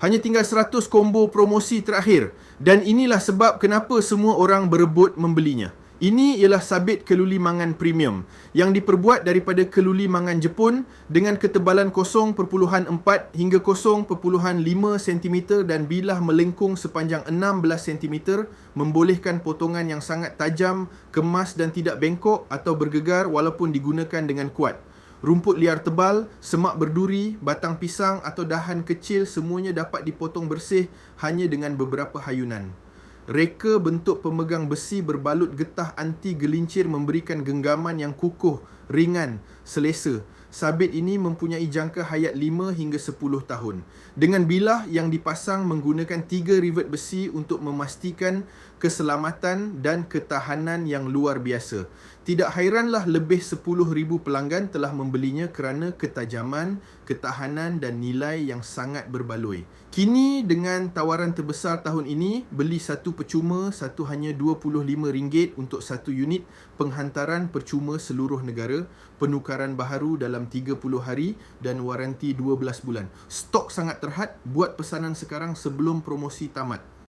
Hanya tinggal 100 combo promosi terakhir dan inilah sebab kenapa semua orang berebut membelinya. Ini ialah sabit keluli mangan premium yang diperbuat daripada keluli mangan Jepun dengan ketebalan 0.4 hingga 0.5 cm dan bilah melengkung sepanjang 16 cm membolehkan potongan yang sangat tajam, kemas dan tidak bengkok atau bergegar walaupun digunakan dengan kuat. Rumput liar tebal, semak berduri, batang pisang atau dahan kecil semuanya dapat dipotong bersih hanya dengan beberapa hayunan. Reka bentuk pemegang besi berbalut getah anti gelincir memberikan genggaman yang kukuh, ringan, selesa. Sabit ini mempunyai jangka hayat 5 hingga 10 tahun. Dengan bilah yang dipasang menggunakan 3 rivet besi untuk memastikan keselamatan dan ketahanan yang luar biasa. Tidak hairanlah lebih 10,000 pelanggan telah membelinya kerana ketajaman, ketahanan dan nilai yang sangat berbaloi. Kini dengan tawaran terbesar tahun ini, beli satu percuma, satu hanya RM25 untuk satu unit penghantaran percuma seluruh negara, penukaran baharu dalam 30 hari dan waranti 12 bulan. Stok sangat terhad, buat pesanan sekarang sebelum promosi tamat.